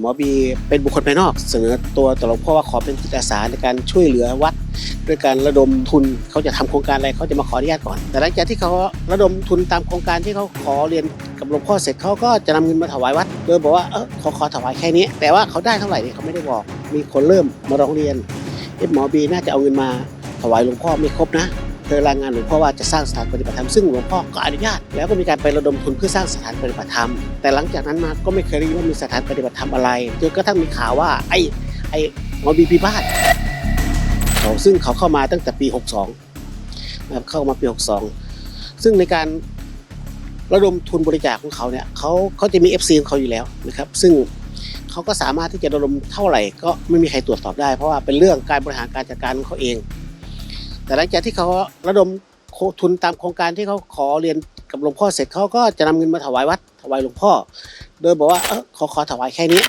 หมอบีเป็นบุคคลภายนอก เสนอตัวต่อหลวงพ่อว่าขอเป็นจิตอาสาในการช่วยเหลือวัดด้วยการระดมทุนเขาจะทำโครงการอะไรเขาจะมาขออนุญาตก่อน แต่หลังจากที่เขาระดมทุนตามโครงการที่เขาขอเรียนกับหลวงพ่อเสร็จเขาก็จะนำเงินมาถวายวัด โดยบอกว่าเออขอขอถวายแค่นี้ แต่ว่าเขาได้เท่าไหร่เนี่ยเขาไม่ได้บอก มีคนเริ่มมาร้องเรียนเอ๊ะหมอบีน่าจะเอาเงินมาถวายหลวงพ่อไม่ครบนะ เคยรายงานหลวงพ่อว่าจะสร้างสถานปฏิบัติธรรมซึ่งหลวงพ่อก็อนุญาต แล้วก็มีการไประดมทุนเพื่อสร้างสถานปฏิบัติธรรม แต่หลังจากนั้นมาก็ไม่เคยได้ยินว่ามีสถานปฏิบัติธรรมอะไรจนกระทั่งมีข่าวว่าไอ้ไอ้หมอบีพิพาทเขาซึ่งเขาเข้ามาตั้งแต่ปี 62นะครับเข้ามาปี 62 ซึ่งในการระดมทุนบริจาคของเขาเนี่ยเขาเขาจะมี FC ของเขาอยู่แล้วนะครับ ซึ่งเขาก็สามารถที่จะระดมเท่าไหร่ ก็ไม่มีใครตรวจสอบได้ เพราะว่าเป็นเรื่องการบริหารการจัดการของเขาเอง แต่หลังจากที่เขาระดมทุนตามโครงการที่เขาขอเรียนกับหลวงพ่อเสร็จเขาก็จะนำเงินมาถวายวัดถวายหลวงพ่อ โดยบอกว่าเออขอขอถวายแค่นี้